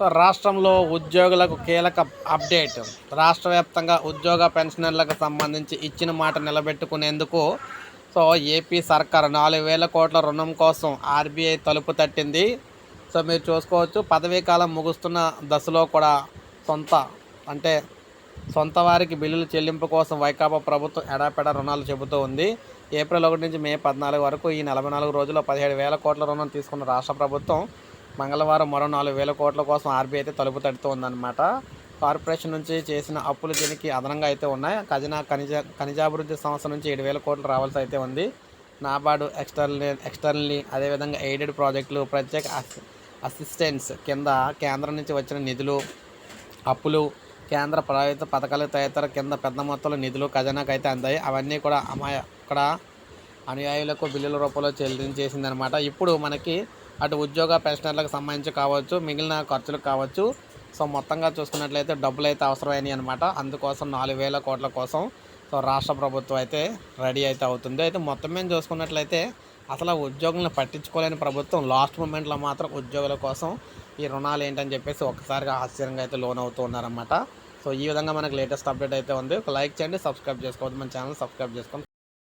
So రాష్ట్రంలో ఉద్యోగులకు కీలక అప్డేట్. రాష్ట్ర వ్యాప్తంగా ఉద్యోగ పెన్షనర్లకు సంబంధించి ఇచ్చిన మాట నిలబెట్టుకునేందుకు సో ఏపీ సర్కార్ నాలుగు వేల కోట్ల రుణం కోసం ఆర్బీఐ తలుపు తట్టింది. సో మీరు చూసుకోవచ్చు పదవీ కాలం ముగుస్తున్న దశలో కూడా సొంత అంటే సొంత వారికి బిల్లుల చెల్లింపు కోసం వైకాపా ప్రభుత్వం ఎడాపెడా రుణాలు చెబుతూ ఉంది. ఏప్రిల్ ఒకటి నుంచి మే పద్నాలుగు వరకు ఈ నలభై నాలుగు రోజుల్లో పదిహేడు వేల కోట్ల రుణం తీసుకున్న రాష్ట్ర ప్రభుత్వం మంగళవారం మరో నాలుగు వేల కోట్ల కోసం ఆర్బీఐ అయితే తలుపు తడుతూ ఉందన్నమాట. కార్పొరేషన్ నుంచి చేసిన అప్పులు దీనికి అదనంగా అయితే ఉన్నాయి. ఖజానా ఖనిజ ఖనిజాభివృద్ధి సంస్థ నుంచి ఏడు వేల కోట్లు రావాల్సి అయితే ఉంది. నాబార్డు ఎక్స్టర్నల్ ఎక్స్టర్నల్లీ అదేవిధంగా ఎయిడెడ్ ప్రాజెక్టులు ప్రత్యేక అసిస్టెన్స్ కింద కేంద్రం నుంచి వచ్చిన నిధులు అప్పులు కేంద్ర ప్రభుత్వ పథకాలు తదితర కింద పెద్ద మొత్తంలో నిధులు ఖజానాకు అయితే అందాయి. అవన్నీ కూడా అమాయ ఇక్కడ అనుయాయులకు బిల్లుల రూపంలో చెల్లించేసిందనమాట ఇప్పుడు మనకి అటు ఉద్యోగ పెన్షనర్లకు సంబంధించి కావచ్చు మిగిలిన ఖర్చులకు కావచ్చు. సో మొత్తంగా చూసుకున్నట్లయితే డబ్బులు అయితే అవసరమైనవి అనమాట అందుకోసం నాలుగు వేల కోట్ల కోసం సో రాష్ట్ర ప్రభుత్వం అయితే రెడీ అయితే అవుతుంది. అయితే మొత్తం మీద చూసుకున్నట్లయితే అసలు ఉద్యోగులను పట్టించుకోలేని ప్రభుత్వం లాస్ట్ మూమెంట్లో మాత్రం ఉద్యోగుల కోసం ఈ రుణాలు ఏంటని చెప్పేసి ఒక్కసారిగా ఆశ్చర్యంగా అయితే లోన్ అవుతూ ఉన్నారన్నమాట. సో ఈ విధంగా మనకు లేటెస్ట్ అప్డేట్ అయితే ఉంది. ఒక లైక్ చేయండి సబ్స్క్రైబ్ చేసుకోవద్దు. మన ఛానల్ సబ్స్క్రైబ్ చేసుకోండి.